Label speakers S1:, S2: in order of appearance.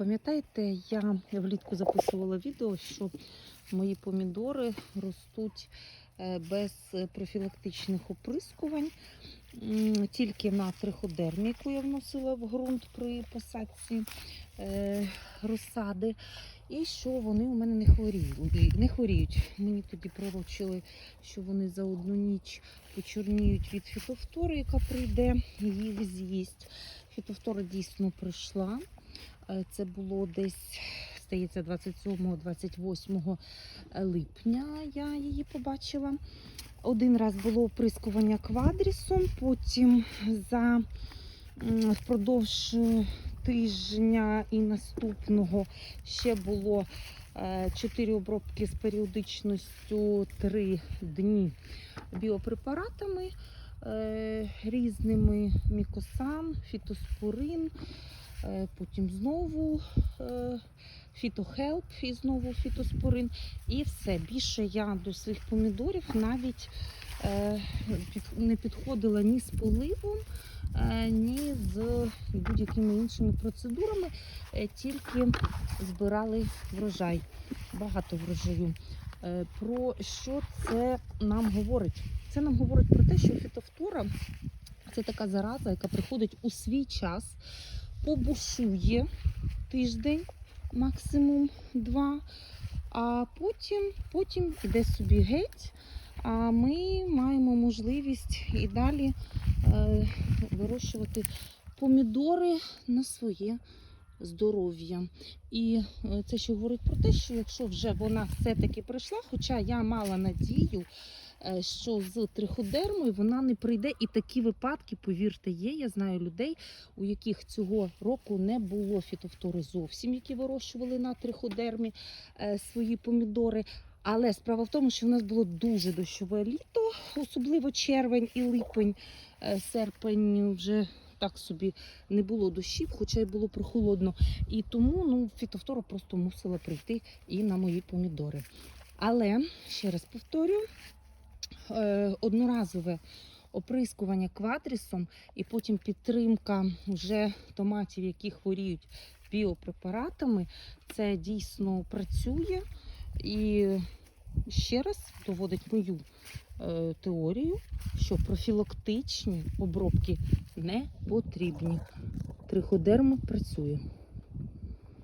S1: Пам'ятаєте, я влітку записувала відео, що мої помідори ростуть е, без профілактичних оприскувань, тільки на триходермі, яку я вносила в ґрунт при посадці е, розсади. І що вони у мене не хворіють. Не хворіють. Мені тоді пророчили, що вони за одну ніч почорніють від фітофтори, яка прийде, їх з'їсть. Фітофтора дійсно прийшла. Е, Це було десь, здається, 27-28 липня я її побачила. Один раз було оприскування квадрісом, потім за впродовж е, тижня і наступного ще було 4 обробки з періодичністю 3 дні біопрепаратами е, різними мікосан, фітоспорин, е, потім знову е, фітохелп і знову фітоспорин. І все. Більше я до своїх помідорів навіть е, не підходила ні з поливом, е, ні з будь-якими іншими процедурами, е, тільки збирали врожай. Багато врожаю. Е, Про що це нам говорить? Це нам говорить про те, що фітофтора це така зараза, яка приходить у свій час, побушує тиждень, максимум два, а потім, потім іде собі геть. А ми маємо можливість і далі е, вирощувати помідори на своє здоров'я. І е, це ще говорить про те, що якщо вже вона все-таки прийшла, хоча я мала надію, що з триходермою вона не прийде. І такі випадки, повірте, є. Я знаю людей, у яких цього року не було фітофтори зовсім, які вирощували на триходермі е, свої помідори. Але справа в тому, що в нас було дуже дощове літо, особливо червень і липень, Е, серпень вже так собі не було дощів, хоча й було прохолодно. І тому ну, фітофтора просто мусила прийти і на мої помідори. Але ще раз повторюю, е, одноразове оприскування квадрісом і потім підтримка вже томатів, які хворіють біопрепаратами, це дійсно працює і ще раз доводить мою е, теорію, що профілактичні обробки не потрібні. Триходерма працює.